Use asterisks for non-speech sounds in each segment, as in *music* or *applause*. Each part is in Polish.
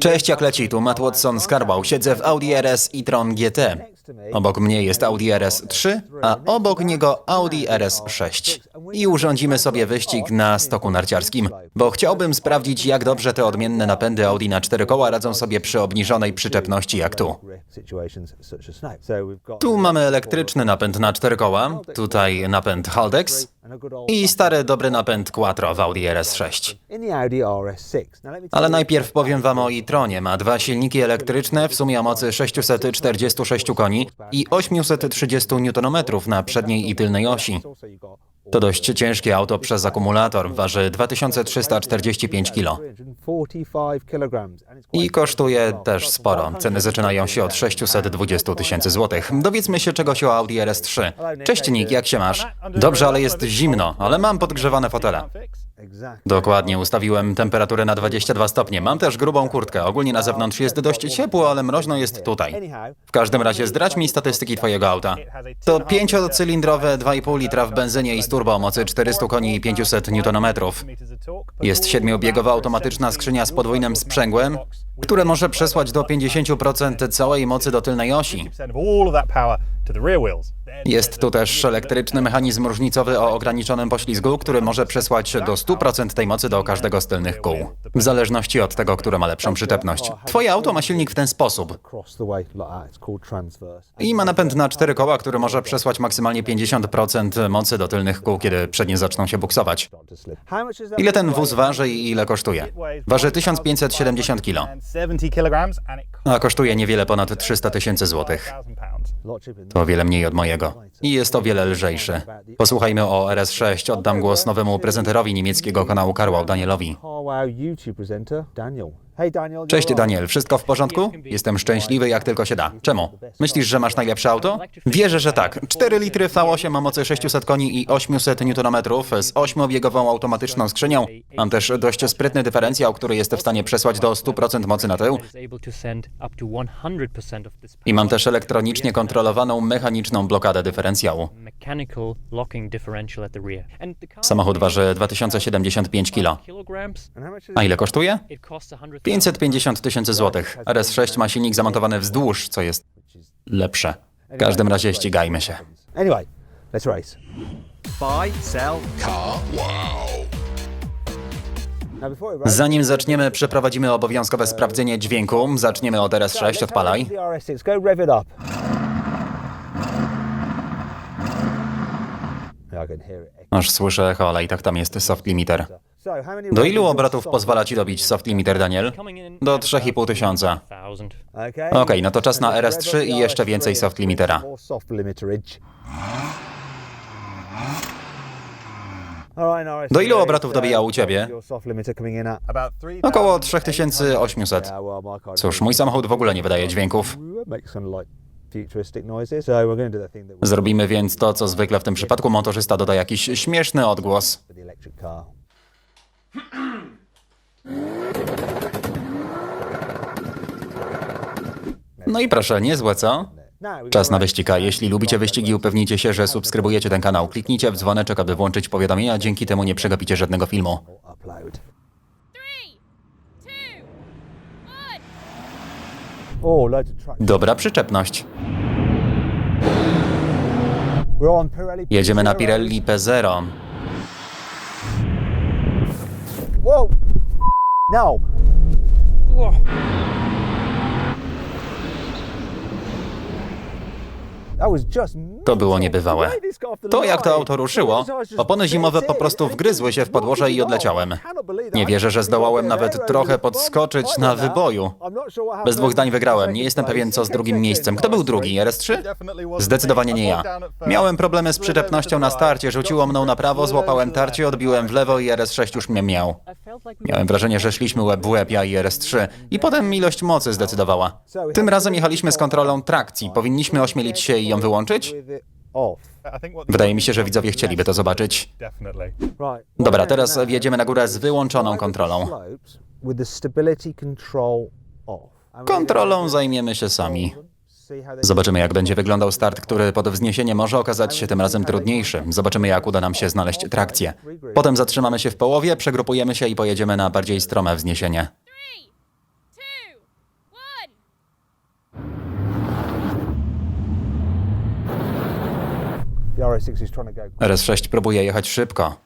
Cześć, jak leci? Tu Matt Watson z Carwow. Siedzę w Audi RS e-tron GT. Obok mnie jest Audi RS3, a obok niego Audi RS6. I urządzimy sobie wyścig na stoku narciarskim, bo chciałbym sprawdzić, jak dobrze te odmienne napędy Audi na cztery koła radzą sobie przy obniżonej przyczepności jak tu. Tu mamy elektryczny napęd na cztery koła, tutaj napęd Haldex i stary dobry napęd Quattro w Audi RS6. Ale najpierw powiem wam o e-tronie. Ma dwa silniki elektryczne w sumie o mocy 646 koni i 830 Nm na przedniej i tylnej osi. To dość ciężkie auto przez akumulator, waży 2345 kg. I kosztuje też sporo. Ceny zaczynają się od 620 tysięcy złotych. Dowiedzmy się czegoś o Audi RS3. Cześć Nick, jak się masz? Dobrze, ale jest zimno, ale mam podgrzewane fotele. Dokładnie, ustawiłem temperaturę na 22 stopnie. Mam też grubą kurtkę. Ogólnie na zewnątrz jest dość ciepło, ale mroźno jest tutaj. W każdym razie zdradź mi statystyki twojego auta. To pięciocylindrowe 2,5 litra w benzynie i z turbo o mocy 400 koni i 500 Nm. Jest siedmiobiegowa automatyczna skrzynia z podwójnym sprzęgłem, które może przesłać do 50% całej mocy do tylnej osi. Jest tu też elektryczny mechanizm różnicowy o ograniczonym poślizgu, który może przesłać do 100% tej mocy do każdego z tylnych kół, w zależności od tego, które ma lepszą przyczepność. Twoje auto ma silnik w ten sposób i ma napęd na cztery koła, który może przesłać maksymalnie 50% mocy do tylnych kół, kiedy przednie zaczną się buksować. Ile ten wóz waży i ile kosztuje? Waży 1570 kg, a kosztuje niewiele ponad 300 tysięcy złotych. To o wiele mniej od mojego. I jest o wiele lżejszy. Posłuchajmy o RS6. Oddam głos nowemu prezenterowi niemieckiego kanału Carwow, Danielowi. Cześć Daniel, wszystko w porządku? Jestem szczęśliwy jak tylko się da. Czemu? Myślisz, że masz najlepsze auto? Wierzę, że tak. 4 litry V8 ma mocy 600 koni i 800 Nm z 8-biegową automatyczną skrzynią. Mam też dość sprytny dyferencjał, który jest w stanie przesłać do 100% mocy na tył. I mam też elektronicznie kontrolowaną mechaniczną blokadę dyferencjału. Samochód waży 2075 kg. A ile kosztuje? 550 tysięcy złotych. RS6 ma silnik zamontowany wzdłuż, co jest lepsze. W każdym razie ścigajmy się. Anyway, let's race. Buy, sell, we race, Zanim zaczniemy, przeprowadzimy obowiązkowe sprawdzenie dźwięku. Zaczniemy od RS6, odpalaj. The RS6, go rev it up. Yeah, I can hear it. Aż słyszę echo, ale i tak tam jest soft limiter. Do ilu obrotów pozwala ci dobić soft limiter, Daniel? Do 3,5 tysiąca. Okay. Okej, no to czas na RS3 i jeszcze więcej soft limitera. Do ilu RS3, obrotów dobija u ciebie? in at? Około 3800. Yeah, well, my car Cóż, mój samochód w ogóle nie wydaje dźwięków. Zrobimy więc to, co zwykle w tym przypadku motorzysta doda jakiś śmieszny odgłos. No i proszę, niezłe co? Czas na wyścig, jeśli lubicie wyścigi, upewnijcie się, że subskrybujecie ten kanał. Kliknijcie w dzwoneczek, aby włączyć powiadomienia, dzięki temu nie przegapicie żadnego filmu. Dobra przyczepność. Jedziemy na P0. Pirelli P0. Whoa! No. That To było niebywałe. To jak to auto ruszyło, opony zimowe po prostu wgryzły się w podłoże i odleciałem. Nie wierzę, że zdołałem nawet trochę podskoczyć na wyboju. Bez dwóch zdań wygrałem. Nie jestem pewien, co z drugim miejscem. Kto był drugi? RS3? Zdecydowanie nie ja. Miałem problemy z przyczepnością na starcie, rzuciło mną na prawo, złapałem tarcie, odbiłem w lewo i RS6 już mnie miał. Miałem wrażenie, że szliśmy łeb w łeb, ja i RS3. I potem ilość mocy zdecydowała. Tym razem jechaliśmy z kontrolą trakcji. Powinniśmy ośmielić się i ją wyłączyć? Wydaje mi się, że widzowie chcieliby to zobaczyć. Dobra, teraz wjedziemy na górę z wyłączoną kontrolą. Kontrolą zajmiemy się sami. Zobaczymy, jak będzie wyglądał start, który pod wzniesienie może okazać się tym razem trudniejszy. Zobaczymy, jak uda nam się znaleźć trakcję. Potem zatrzymamy się w połowie, przegrupujemy się i pojedziemy na bardziej strome wzniesienie. RS6 próbuje jechać szybko.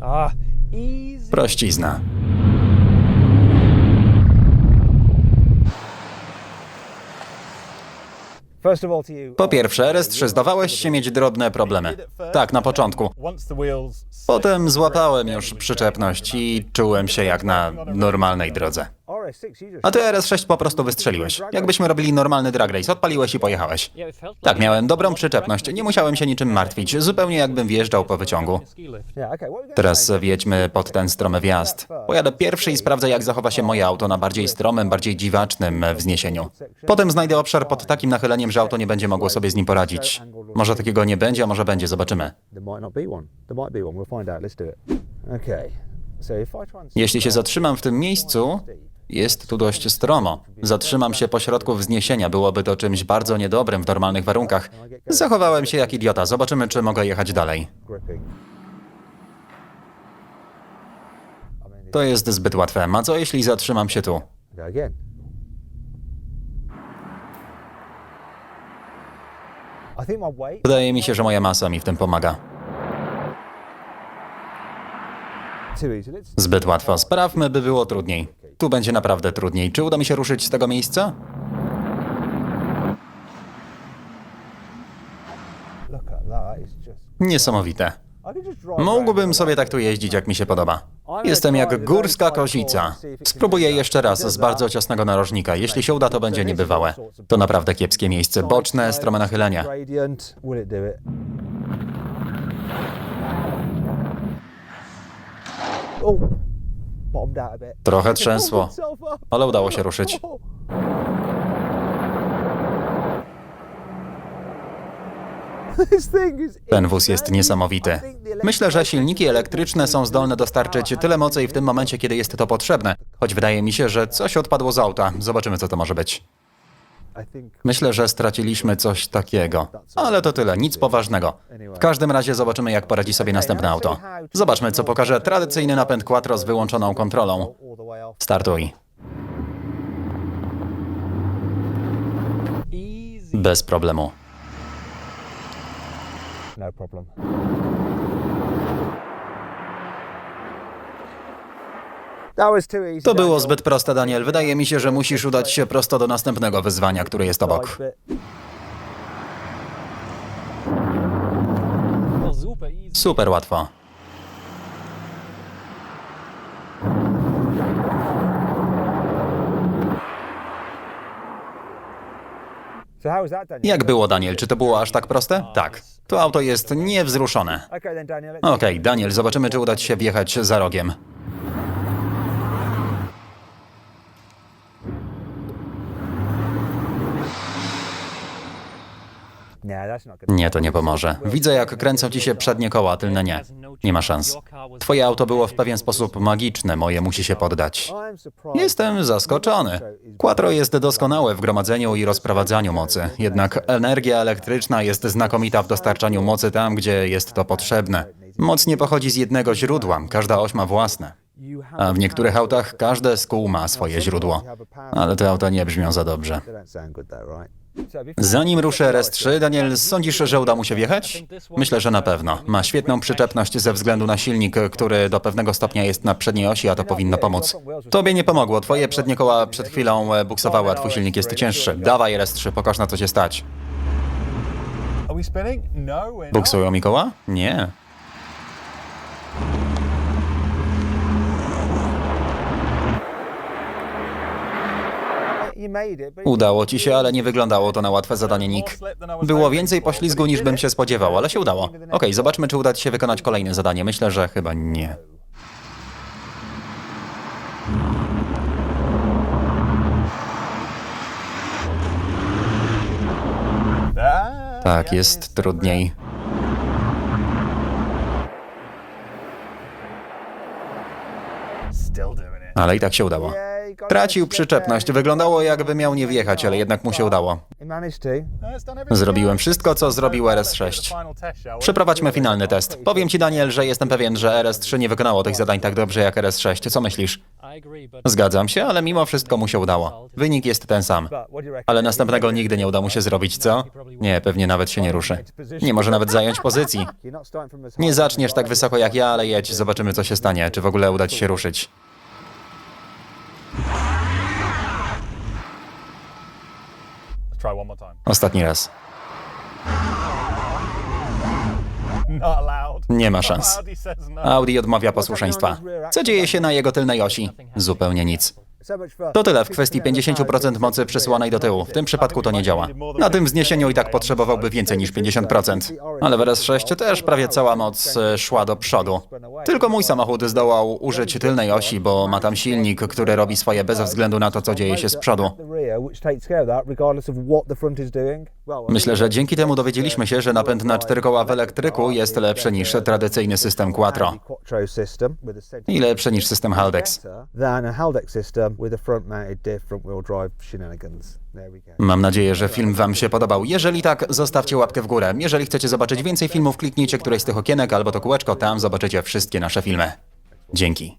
Ah, Prościzna. Po pierwsze, RS3 zdawałeś się mieć drobne problemy. Tak, na początku. Potem złapałem już przyczepność i czułem się jak na normalnej drodze. RS6, you just. A ty RS6 po prostu wystrzeliłeś. Jakbyśmy robili normalny drag race, odpaliłeś i pojechałeś. Tak, miałem dobrą przyczepność, nie musiałem się niczym martwić, zupełnie jakbym wjeżdżał po wyciągu. Teraz wjedźmy pod ten stromy wjazd. Pojadę pierwszy i sprawdzę, jak zachowa się moje auto na bardziej stromym, bardziej dziwacznym wzniesieniu. Potem znajdę obszar pod takim nachyleniem, że auto nie będzie mogło sobie z nim poradzić. Może takiego nie będzie, a może będzie, zobaczymy. Jeśli się zatrzymam w tym miejscu, jest tu dość stromo. Zatrzymam się pośrodku wzniesienia, byłoby to czymś bardzo niedobrym w normalnych warunkach. Zachowałem się jak idiota, zobaczymy, czy mogę jechać dalej. To jest zbyt łatwe. A co jeśli zatrzymam się tu? Wydaje mi się, że moja masa mi w tym pomaga. Zbyt łatwo. Sprawmy, by było trudniej. Tu będzie naprawdę trudniej. Czy uda mi się ruszyć z tego miejsca? Niesamowite. Mógłbym sobie tak tu jeździć, jak mi się podoba. Jestem jak górska kozica. Spróbuję jeszcze raz z bardzo ciasnego narożnika. Jeśli się uda, to będzie niebywałe. To naprawdę kiepskie miejsce. Boczne, strome nachylenia. Oh, Trochę trzęsło, ale udało się ruszyć. *laughs* Ten wóz jest niesamowity. Myślę, że silniki elektryczne są zdolne dostarczyć tyle mocy i w tym momencie, kiedy jest to potrzebne. Choć wydaje mi się, że coś odpadło z auta. Zobaczymy, co to może być. Myślę, że straciliśmy coś takiego. Ale to tyle, nic poważnego. W każdym razie zobaczymy, jak poradzi sobie następne auto. Zobaczmy, co pokaże tradycyjny napęd quattro z wyłączoną kontrolą. Startuj. Bez problemu. No problem. To było zbyt proste, Daniel. Wydaje mi się, że musisz udać się prosto do następnego wyzwania, które jest obok. Super łatwo. Jak było, Daniel? Czy to było aż tak proste? Tak. To auto jest niewzruszone. Okay Okej, Daniel, zobaczymy, czy uda ci się wjechać za rogiem. Nie, to nie pomoże. Widzę, jak kręcą ci się przednie koła, tylne nie. Nie ma szans. Twoje auto było w pewien sposób magiczne, moje musi się poddać. Jestem zaskoczony. Quattro jest doskonałe w gromadzeniu i rozprowadzaniu mocy, jednak energia elektryczna jest znakomita w dostarczaniu mocy tam, gdzie jest to potrzebne. Moc nie pochodzi z jednego źródła, każda oś ma własne. A w niektórych autach każde z kół ma swoje źródło. Ale te auta nie brzmią za dobrze. Zanim ruszę RS3, Daniel, sądzisz, że uda mu się wjechać? Myślę, że na pewno. Ma świetną przyczepność ze względu na silnik, który do pewnego stopnia jest na przedniej osi, a to powinno pomóc. Tobie nie pomogło. Twoje przednie koła przed chwilą e, buksowały, a twój silnik jest cięższy. Dawaj RS3, pokaż na co się stać. No. Buksują mi koła? Nie. Udało ci się, ale nie wyglądało to na łatwe zadanie, Nick. Było więcej poślizgu niż bym się spodziewał, ale się udało. Okej, zobaczmy, czy uda ci się wykonać kolejne zadanie. Myślę, że chyba nie. Tak, jest trudniej. Ale i tak się udało. Tracił przyczepność. Wyglądało jakby miał nie wjechać, ale jednak mu się udało. Zrobiłem wszystko, co zrobił Let's do the RS6. final test, shall we? Przeprowadźmy finalny test. Powiem ci, Daniel, że jestem pewien, że RS3 nie wykonało tych zadań tak dobrze jak RS6. Co myślisz? Zgadzam się, ale mimo wszystko mu się udało. Wynik jest ten sam. Ale następnego nigdy nie uda mu się zrobić, co? Nie, pewnie nawet się nie ruszy. Nie może nawet zająć pozycji. Nie zaczniesz tak wysoko jak ja, ale jedź, zobaczymy co się stanie, czy w ogóle uda ci się ruszyć. Ostatni raz. Nie ma szans. No. Audi odmawia posłuszeństwa. Co dzieje się na jego tylnej osi? Zupełnie nic. To tyle w kwestii 50% mocy przesyłanej do tyłu. W tym przypadku to nie działa. Na tym wzniesieniu i tak potrzebowałby więcej niż 50%. Ale w RS6 też prawie cała moc e, szła do przodu. Tylko mój samochód zdołał użyć tylnej osi, bo ma tam silnik, który robi swoje bez względu na to, co dzieje się z przodu. Myślę, że dzięki temu dowiedzieliśmy się, że napęd na cztery koła w elektryku jest lepszy niż tradycyjny system Quattro. I lepszy niż system Haldex. Mam nadzieję, że film Wam się podobał. Jeżeli tak, zostawcie łapkę w górę. Jeżeli chcecie zobaczyć więcej filmów, kliknijcie któreś z tych okienek albo to kółeczko, tam zobaczycie wszystkie nasze filmy. Dzięki.